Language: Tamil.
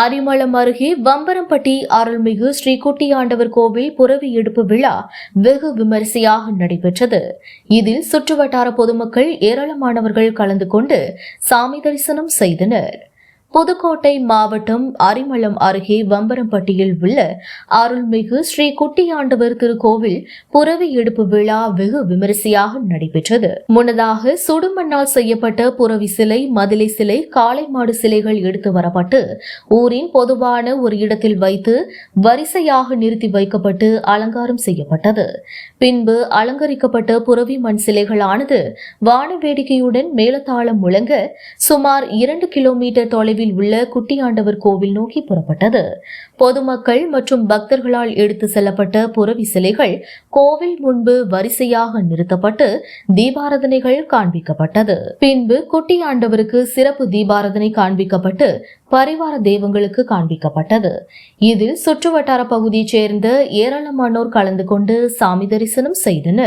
அரிமளம் அருகே வம்பரம்பட்டி அருள்மிகு ஸ்ரீ குட்டியாண்டவர் கோவில் புறவி எடுப்பு விழா வெகு விமரிசையாக நடைபெற்றது. இதில் சுற்றுவட்டார பொதுமக்கள் ஏராளமானவர்கள் கலந்து கொண்டு சாமி தரிசனம் செய்தனர். புதுக்கோட்டை மாவட்டம் அரிமளம் அருகே வம்பரம்பட்டியில் உள்ள அருள்மிகு ஸ்ரீ குட்டியாண்டவர் திருக்கோவில் புறவி எடுப்பு விழா வெகு விமரிசையாக நடைபெற்றது. முன்னதாக சுடுமண்ணால் செய்யப்பட்ட புறவி சிலை மதிலை சிலை காளை மாடு சிலைகள் எடுத்து வரப்பட்டு ஊரின் பொதுவான ஒரு இடத்தில் வைத்து வரிசையாக நிறுத்தி வைக்கப்பட்டு அலங்காரம் செய்யப்பட்டது. பின்பு அலங்கரிக்கப்பட்ட புறவி மண் சிலைகளானது வான வேடிக்கையுடன் மேலத்தாளம் முழங்க சுமார் இரண்டு கிலோமீட்டர் தொலைவில் உள்ள குட்டியாண்டவர் கோவில் நோக்கி புறப்பட்டது. பொதுமக்கள் மற்றும் பக்தர்களால் எடுத்து செல்லப்பட்ட புறவி சிலைகள் கோவில் முன்பு வரிசையாக நிறுத்தப்பட்டு தீபாரதனைகள் காண்பிக்கப்பட்டது. பின்பு குட்டியாண்டவருக்கு சிறப்பு தீபாரதனை காண்பிக்கப்பட்டு பரிவார தெய்வங்களுக்கு காண்பிக்கப்பட்டது. இதில் சுற்றுவட்டார பகுதியைச் சேர்ந்த ஏராளமானோர் கலந்து கொண்டு சாமி தரிசனம் செய்தனர்.